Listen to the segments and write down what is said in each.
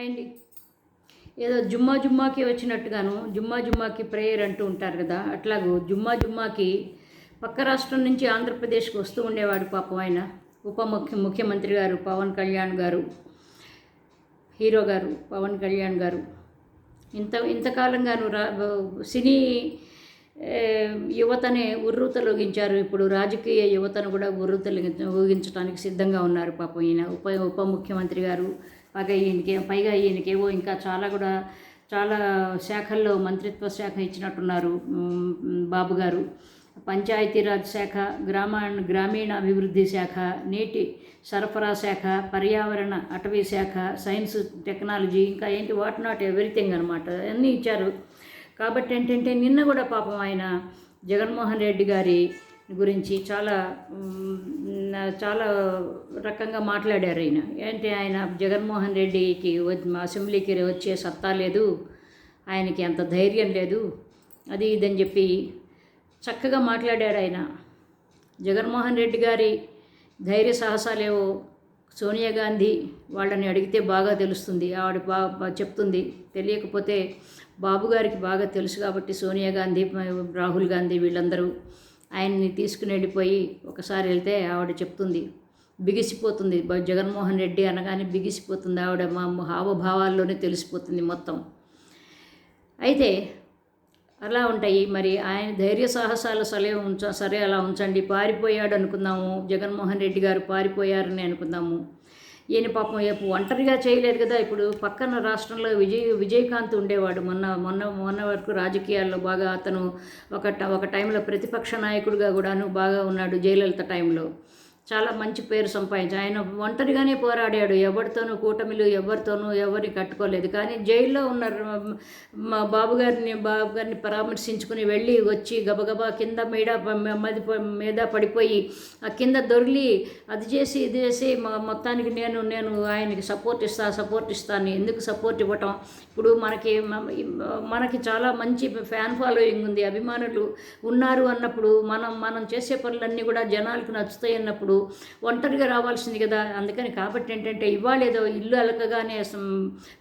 అయింది ఏదో జుమ్మా జుమ్మాకి వచ్చినట్టుగాను జుమ్మా జుమ్మాకి ప్రేయర్ అంటూ ఉంటారు కదా అట్లాగూ జుమ్మా జుమ్మాకి పక్క రాష్ట్రం నుంచి ఆంధ్రప్రదేశ్కి వస్తూ ఉండేవాడు పాపం ఆయన. ఉప ముఖ్య ముఖ్యమంత్రి గారు పవన్ కళ్యాణ్ గారు హీరో గారు పవన్ కళ్యాణ్ గారు. ఇంత ఇంతకాలంగాను రా సినీ యువతనే ఉర్రూతలొగించారు. ఇప్పుడు రాజకీయ యువతను కూడా ఉర్రూతలు ఊగించడానికి సిద్ధంగా ఉన్నారు పాపం ఈయన. ఉప ఉప ముఖ్యమంత్రి గారు పైగా ఈయనకి పైగా ఈయనకేవో ఇంకా చాలా కూడా చాలా శాఖల్లో మంత్రిత్వ శాఖ ఇచ్చినట్టున్నారు బాబు గారు. పంచాయతీరాజ్ శాఖ గ్రామా గ్రామీణ అభివృద్ధి శాఖ నీటి సరఫరా శాఖ పర్యావరణ అటవీ శాఖ సైన్స్ టెక్నాలజీ ఇంకా ఏంటి వాట్ నాట్ ఎవ్రీథింగ్ అనమాట అన్నీ ఇచ్చారు. కాబట్టి ఏంటంటే నిన్న కూడా పాపం ఆయన జగన్మోహన్ రెడ్డి గారి గురించి చాలా చాలా రకంగా మాట్లాడారు ఆయన ఏంటి ఆయన జగన్మోహన్ రెడ్డికి అసెంబ్లీకి వచ్చే సత్తా లేదు ఆయనకి అంత ధైర్యం లేదు అది ఇదని చెప్పి చక్కగా మాట్లాడాడు ఆయన. జగన్మోహన్ రెడ్డి గారి ధైర్య సాహసాలేవో సోనియా గాంధీ వాళ్ళని అడిగితే బాగా తెలుస్తుంది. ఆవిడ బా- చెప్తుంది తెలియకపోతే బాబు గారికి బాగా తెలుసు కాబట్టి సోనియా గాంధీ రాహుల్ గాంధీ వీళ్ళందరూ ఆయన్ని తీసుకుని వెళ్ళిపోయి ఒకసారి వెళ్తే ఆవిడ చెప్తుంది బిగిసిపోతుంది. జగన్మోహన్ రెడ్డి అనగానే బిగిసిపోతుంది ఆవిడ. మా హావభావాల్లోనే తెలిసిపోతుంది మొత్తం. అయితే అలా ఉంటాయి. మరి ఆయన ధైర్య సాహసాలు సరే ఉంచ సరే అలా ఉంచండి. పారిపోయాడు అనుకుందాము. జగన్మోహన్ రెడ్డి గారు పారిపోయారని అనుకుందాము. ఈయన పాపం రేపు ఒంటరిగా చేయలేదు కదా. ఇప్పుడు పక్కన రాష్ట్రంలో విజయ్ విజయకాంత్ ఉండేవాడు. మొన్న మొన్న మొన్న వరకు రాజకీయాల్లో బాగా అతను ఒక ఒక టైంలో ప్రతిపక్ష నాయకుడిగా కూడాను బాగా ఉన్నాడు జయలలిత టైంలో. చాలా మంచి పేరు సంపాదించి ఆయన ఒంటరిగానే పోరాడాడు. ఎవరితోనూ కూటమిలు ఎవరితోనూ ఎవరిని కట్టుకోలేదు. కానీ జైల్లో ఉన్న మా బాబుగారిని బాబుగారిని పరామర్శించుకుని వెళ్ళి వచ్చి గబగబా కింద మీద మది మీద పడిపోయి ఆ కింద దొరిలి అది చేసి ఇది చేసి మొత్తానికి నేను నేను ఆయనకి సపోర్ట్ ఇస్తా సపోర్ట్ ఇస్తాను. ఎందుకు సపోర్ట్ ఇవ్వటం? ఇప్పుడు మనకి మనకి చాలా మంచి ఫ్యాన్ ఫాలోయింగ్ ఉంది. అభిమానులు ఉన్నారు అన్నప్పుడు మనం మనం చేసే పనులన్నీ కూడా జనాలకు నచ్చుతాయి అన్నప్పుడు ఒంటరిగా రావాల్సింది కదా. అందుకని కాబట్టి ఏంటంటే ఇవ్వాలేదో ఇల్లు అలకగానే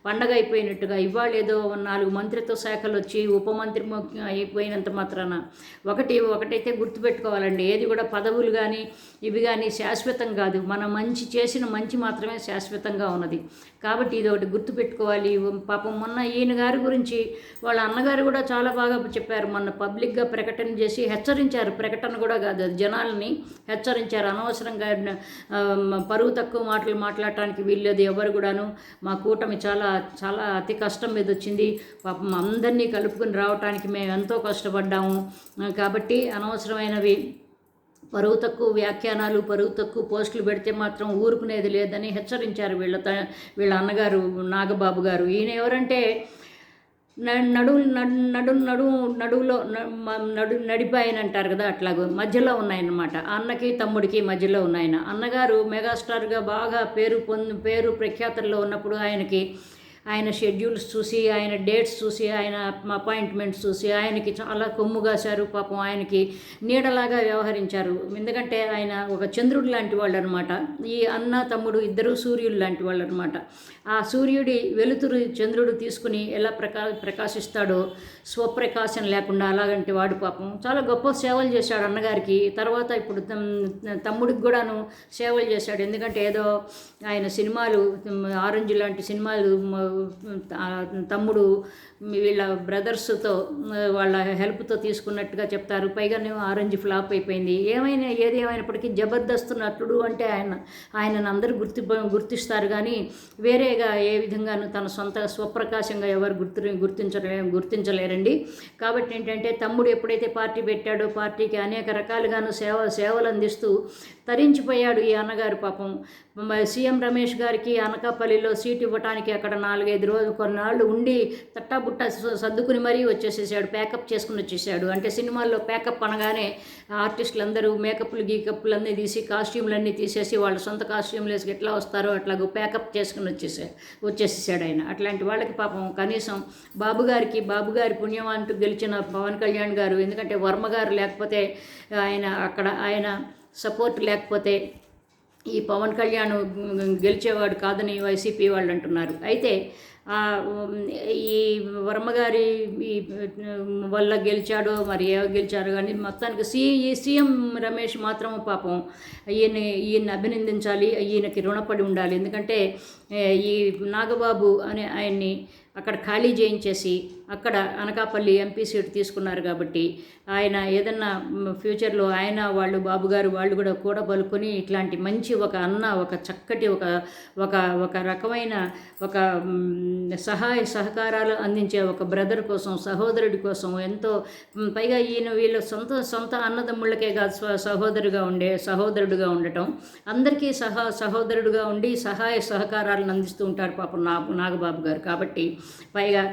పండగ అయిపోయినట్టుగా ఇవ్వాలేదో నాలుగు మంత్రిత్వ శాఖలు వచ్చి ఉప మంత్రి అయిపోయినంత మాత్రాన ఒకటి ఒకటైతే గుర్తుపెట్టుకోవాలండి. ఏది కూడా పదవులు కానీ ఇవి కానీ శాశ్వతం కాదు. మనం మంచి చేసిన మంచి మాత్రమే శాశ్వతంగా ఉన్నది. కాబట్టి ఇది ఒకటి గుర్తుపెట్టుకోవాలి పాపం మొన్న ఈయన గారి గురించి వాళ్ళ అన్నగారు కూడా చాలా బాగా చెప్పారు. మొన్న పబ్లిక్గా ప్రకటన చేసి హెచ్చరించారు. ప్రకటన కూడా కాదు జనాల్ని హెచ్చరించారు. అనవసరంగా పరువు తక్కువ మాటలు మాట్లాడటానికి వీల్లేదు. ఎవరు కూడాను మా కూటమి చాలా చాలా అతి కష్టం మీద వచ్చింది. పాపం అందరినీ కలుపుకొని రావటానికి మేము ఎంతో కష్టపడ్డాము. కాబట్టి అనవసరమైనవి పరువు తక్కువ వ్యాఖ్యానాలు పరువు తక్కువ పోస్టులు పెడితే మాత్రం ఊరుకునేది లేదని హెచ్చరించారు వీళ్ళ త- వీళ్ళ అన్నగారు నాగబాబు గారు. ఈయన ఎవరంటే న- నడు నడు నడు నడువులో నడు నడిపాయన అంటారు కదా అట్లాగో మధ్యలో ఉన్నాయన్నమాట. అన్నకి తమ్ముడికి మధ్యలో ఉన్నాయన. అన్నగారు మెగాస్టార్గా బాగా పేరు పొంది పేరు ప్రఖ్యాతల్లో ఉన్నప్పుడు ఆయనకి ఆయన షెడ్యూల్స్ చూసి ఆయన డేట్స్ చూసి ఆయన అపాయింట్మెంట్స్ చూసి ఆయనకి చాలా కొమ్ము కాశారు. పాపం ఆయనకి నీడలాగా వ్యవహరించారు. ఎందుకంటే ఆయన ఒక చంద్రుడు లాంటి వాళ్ళు అనమాట ఈ అన్న తమ్ముడు ఇద్దరు సూర్యుడు లాంటి వాళ్ళు అనమాట ఆ సూర్యుడి వెలుతురు చంద్రుడు తీసుకుని ఎలా ప్రకా ప్రకాశిస్తాడో స్వప్రకాశం లేకుండా అలాగంటి వాడు పాపం చాలా గొప్ప సేవలు చేశాడు అన్నగారికి. తర్వాత ఇప్పుడు తమ్- తమ్ముడికి కూడాను సేవలు చేశాడు. ఎందుకంటే ఏదో ఆయన సినిమాలు ఆరెంజ్ లాంటి సినిమాలు తమ్ముడు వీళ్ళ బ్రదర్స్తో వాళ్ళ హెల్ప్తో తీసుకున్నట్టుగా చెప్తారు. పైగానేమో ఆరెంజ్ ఫ్లాప్ అయిపోయింది. ఏమైనా ఏది ఏమైనప్పటికీ జబర్దస్త్ నటుడు అంటే ఆయన ఆయనను అందరూ గుర్తి గుర్తిస్తారు కానీ వేరేగా ఏ విధంగానూ తన సొంత స్వప్రకాశంగా ఎవరు గుర్తు గుర్తించలే గుర్తించలేరండి. కాబట్టి ఏంటంటే తమ్ముడు ఎప్పుడైతే పార్టీ పెట్టాడో పార్టీకి అనేక రకాలుగాను సేవ సేవలు అందిస్తూ తరించిపోయాడు ఈ అన్నగారు పాపం. సీఎం రమేష్ గారికి అనకాపల్లిలో సీట్ ఇవ్వటానికి అక్కడ నాలుగైదు రోజులు కొన్నాళ్ళు ఉండి తట్టా స- సర్దుకుని మరీ వచ్చేసేసాడు ప్యాకప్ చేసుకుని వచ్చేసాడు. అంటే సినిమాల్లో ప్యాకప్ అనగానే ఆర్టిస్టులందరూ మేకప్లు గీకప్లు అన్నీ తీసి కాస్ట్యూమ్లు అన్నీ తీసేసి వాళ్ళ సొంత కాస్ట్యూమ్లు వేసి ఎట్లా వస్తారో అట్లాగో ప్యాకప్ చేసుకుని వచ్చేసా వచ్చేసేసాడు ఆయన. అట్లాంటి వాళ్ళకి పాపం కనీసం బాబు గారికి బాబు గారి పుణ్యం అంటూ గెలిచిన పవన్ కళ్యాణ్ గారు ఎందుకంటే వర్మ గారు లేకపోతే ఆయన అక్కడ ఆయన సపోర్ట్ లేకపోతే ఈ పవన్ కళ్యాణ్ గెలిచేవాడు కాదని వైసీపీ వాళ్ళు అంటున్నారు. అయితే ఈ వర్మగారి ఈ వల్ల గెలిచాడో మరి ఏ గెలిచారో కానీ మొత్తానికి సీ సీఎం రమేష్ మాత్రం పాపం ఈయన ఈయన్ని అభినందించాలి ఈయనకి రుణపడి ఉండాలి. ఎందుకంటే ఈ నాగబాబు అనే ఆయన్ని అక్కడ ఖాళీ చేయించేసి అక్కడ అనకాపల్లి ఎంపీ సీట్ తీసుకున్నారు కాబట్టి ఆయన ఏదన్నా ఫ్యూచర్లో ఆయన వాళ్ళు బాబుగారు వాళ్ళు కూడా కూడా పలుకొని ఇట్లాంటి మంచి ఒక అన్న ఒక చక్కటి ఒక ఒక ఒక రకమైన ఒక సహాయ సహకారాలు అందించే ఒక బ్రదర్ కోసం సహోదరుడి కోసం ఎంతో పైగా ఈయన వీళ్ళ సొంత సొంత అన్నదమ్ముళ్ళకే కాదు సహోదరుగా ఉండే సహోదరుడుగా ఉండటం అందరికీ సహా సహోదరుడుగా ఉండి సహాయ సహకారాలను అందిస్తూ ఉంటారు పాపం నా నాగబాబు గారు కాబట్టి పైగా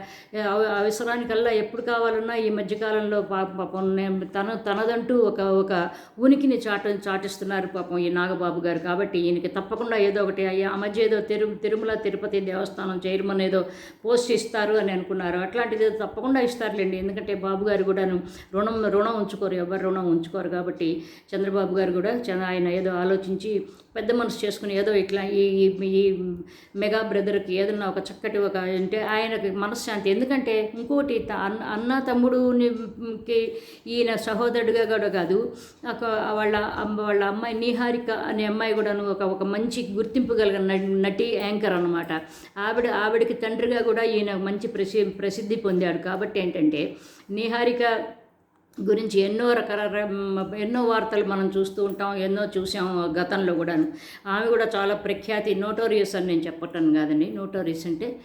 అవసరానికల్లా ఎప్పుడు కావాలన్నా ఈ మధ్యకాలంలో పాపం తన తనదంటూ ఒక ఒక ఉనికిని చాట చాటిస్తున్నారు పాపం ఈ నాగబాబు గారు. కాబట్టి ఈయనకి తప్పకుండా ఏదో ఒకటి అయ్యా ఆ మధ్య ఏదో తిరు తిరుమల తిరుపతి దేవస్థానం చైర్మన్ ఏదో పోస్ట్ ఇస్తారు అని అనుకున్నారు. అట్లాంటిది ఏదో తప్పకుండా ఇస్తారులేండి. ఎందుకంటే బాబు గారు కూడాను రుణం రుణం ఉంచుకోరు. ఎవరు రుణం ఉంచుకోరు కాబట్టి చంద్రబాబు గారు కూడా చ- ఆయన ఏదో ఆలోచించి పెద్ద మనసు చేసుకుని ఏదో ఇట్లా ఈ- ఈ మెగా బ్రదర్కి ఏదన్నా ఒక చక్కటి ఒక అంటే ఆయనకి మనశ్శాంతి. ఎందుకంటే ఇంకోటి త- అన్న అన్న తమ్ముడుకి ఈయన సహోదరుడిగా కూడా కాదు వాళ్ళ అమ్మ- వాళ్ళ అమ్మాయి నీహారిక అనే అమ్మాయి కూడాను ఒక ఒక మంచి గుర్తింపు కలిగిన నటి- యాంకర్ అనమాట ఆవిడ ఆవిడకి తండ్రిగా కూడా ఈయన మంచి ప్రసి ప్రసిద్ధి పొందాడు. కాబట్టి ఏంటంటే నీహారిక గురించి ఎన్నో రకాల ఎన్నో వార్తలు మనం చూస్తూ ఉంటాం ఎన్నో చూసాం గతంలో కూడాను. ఆమె కూడా చాలా ప్రఖ్యాతి నోటోరియస్ అని నేను చెప్పటం కాదండి. నోటోరియస్ అంటే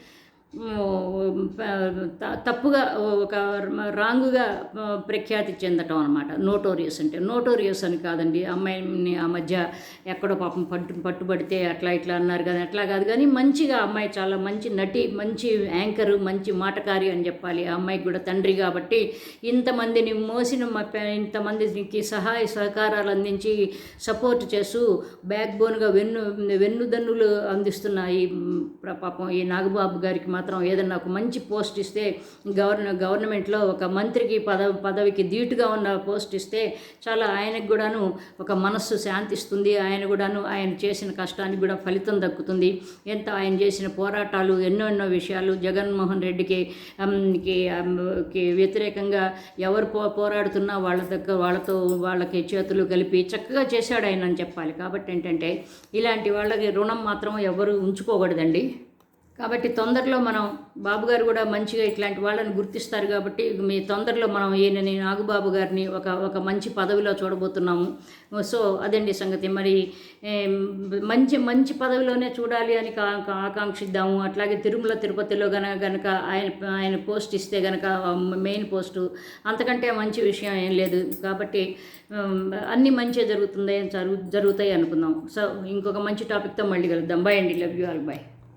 తప్పుగా ఒక రాంగుగా ప్రఖ్యాతి చెందటం అనమాట నోటోరియస్ అంటే నోటోరియస్ అని కాదండి. అమ్మాయిని ఆ మధ్య ఎక్కడో పాపం పట్టు పట్టుబడితే అట్లా ఇట్లా అన్నారు కానీ అట్లా కాదు కానీ మంచిగా అమ్మాయి చాలా మంచి నటి మంచి యాంకరు మంచి మాటకారి అని చెప్పాలి. ఆ అమ్మాయికి కూడా తండ్రి కాబట్టి ఇంతమందిని మోసిన ఇంతమందికి సహాయ సహకారాలు అందించి సపోర్ట్ చేస్తూ బ్యాక్ బోన్గా వెన్ను వెన్నుదన్నులు అందిస్తున్న ఈ పాపం ఈ నాగబాబు గారికి మాత్రం ఏదన్నా ఒక మంచి పోస్ట్ ఇస్తే గవర్న గవర్నమెంట్లో ఒక మంత్రికి పద పదవికి ధీటుగా ఉన్న పోస్ట్ ఇస్తే చాలా ఆయనకు కూడాను ఒక మనస్సు శాంతిస్తుంది. ఆయన కూడాను ఆయన చేసిన కష్టానికి కూడా ఫలితం దక్కుతుంది. ఎంత ఆయన చేసిన పోరాటాలు ఎన్నో ఎన్నో విషయాలు జగన్మోహన్ రెడ్డికి వ్యతిరేకంగా ఎవరు పో పోరాడుతున్నా వాళ్ళ దగ్గర వాళ్ళతో వాళ్ళకి చేతులు కలిపి చక్కగా చేశాడు ఆయన అని చెప్పాలి. కాబట్టి ఏంటంటే ఇలాంటి వాళ్ళకి రుణం మాత్రం ఎవరు ఉంచుకోకూడదండి. కాబట్టి తొందరలో మనం బాబుగారు కూడా మంచిగా ఇట్లాంటి వాళ్ళని గుర్తిస్తారు కాబట్టి మీ తొందరలో మనం ఈయనని నాగుబాబు గారిని ఒక ఒక మంచి పదవిలో చూడబోతున్నాము. సో అదండి సంగతి. మరి మంచి మంచి పదవిలోనే చూడాలి అని ఆకాంక్షిద్దాము. అట్లాగే తిరుమల తిరుపతిలో గన గనక ఆయన ఆయన పోస్ట్ ఇస్తే గనక మెయిన్ పోస్టు. అంతకంటే మంచి విషయం ఏం లేదు. కాబట్టి అన్నీ మంచిగా జరుగుతుంది జరుగు జరుగుతాయి అనుకుందాం. సో ఇంకొక మంచి టాపిక్తో మళ్ళీ కలుద్దాం. బాయ్ అండి. Love you all bye